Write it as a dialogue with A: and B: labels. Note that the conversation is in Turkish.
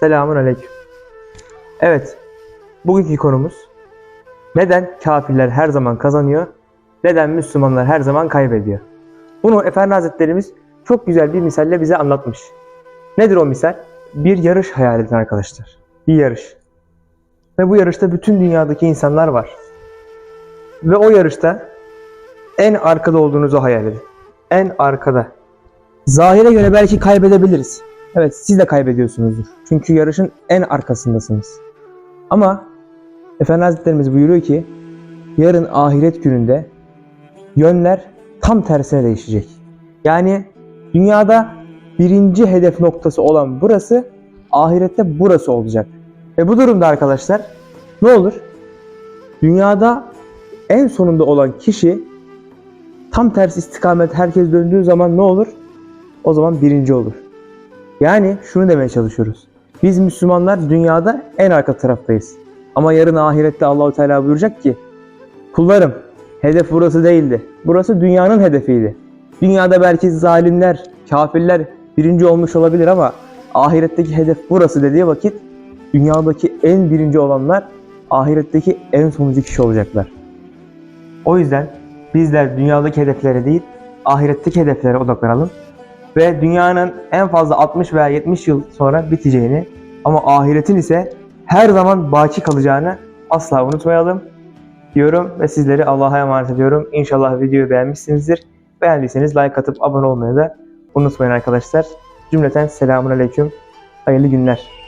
A: Selamun aleyküm. Evet, bugünkü konumuz neden kafirler her zaman kazanıyor, neden Müslümanlar her zaman kaybediyor? Bunu Efendi Hazretlerimiz çok güzel bir misalle bize anlatmış. Nedir o misal? Bir yarış hayal edin arkadaşlar. Bir yarış. Ve bu yarışta bütün dünyadaki insanlar var. Ve o yarışta en arkada olduğunuzu hayal edin. En arkada. Zahire göre belki kaybedebiliriz. Evet siz de kaybediyorsunuzdur. Çünkü yarışın en arkasındasınız. Ama Efendi Hazretlerimiz buyuruyor ki yarın ahiret gününde yönler tam tersine değişecek. Yani dünyada birinci hedef noktası olan burası ahirette burası olacak. Ve bu durumda arkadaşlar ne olur? Dünyada en sonunda olan kişi tam tersi istikamet herkes döndüğü zaman ne olur? O zaman birinci olur. Yani şunu demeye çalışıyoruz. Biz Müslümanlar dünyada en arka taraftayız. Ama yarın ahirette Allahu Teala buyuracak ki kullarım hedef burası değildi. Burası dünyanın hedefiydi. Dünyada belki zalimler, kafirler birinci olmuş olabilir ama ahiretteki hedef burası dediği vakit dünyadaki en birinci olanlar ahiretteki en sonuncu kişi olacaklar. O yüzden bizler dünyadaki hedeflere değil ahiretteki hedeflere odaklanalım ve dünyanın en fazla 60 veya 70 yıl sonra biteceğini ama ahiretin ise her zaman baki kalacağını asla unutmayalım diyorum ve sizleri Allah'a emanet ediyorum. İnşallah videoyu beğenmişsinizdir. Beğendiyseniz like atıp abone olmayı da unutmayın arkadaşlar. Cümleten selamun aleyküm. Hayırlı günler.